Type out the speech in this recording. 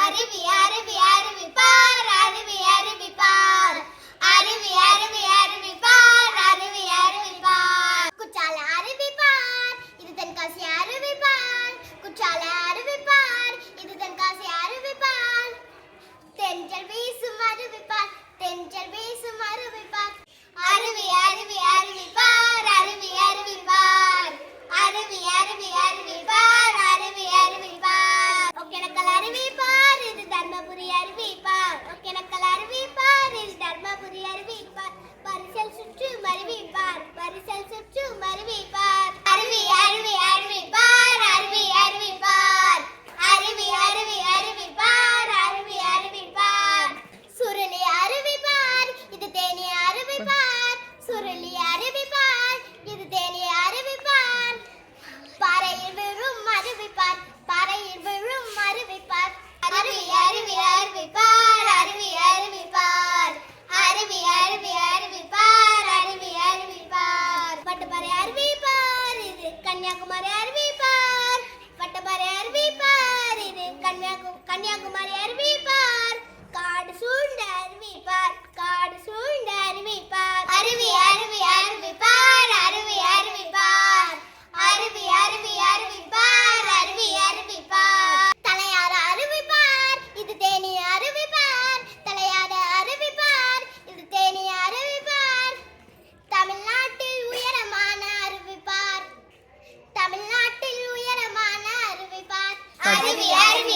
அருவி அருவி அருவி பார் அருவி அருவி பார். அருவி அருவி அருவி பார் அருவி அருவி பார். குற்றால அருவி பார் இது தென்காசி அருவி பார். குற்றால அருவி பார் இது தென்காசி அருவி பார். தென்றல் வீசும் அருவி பார் தென்றல் வீசும் அருவி பார். அருவி அருவி அருவி பார் அருவி அருவி பார். அருவி அருவி அருவி பார் அறிவி அறிவி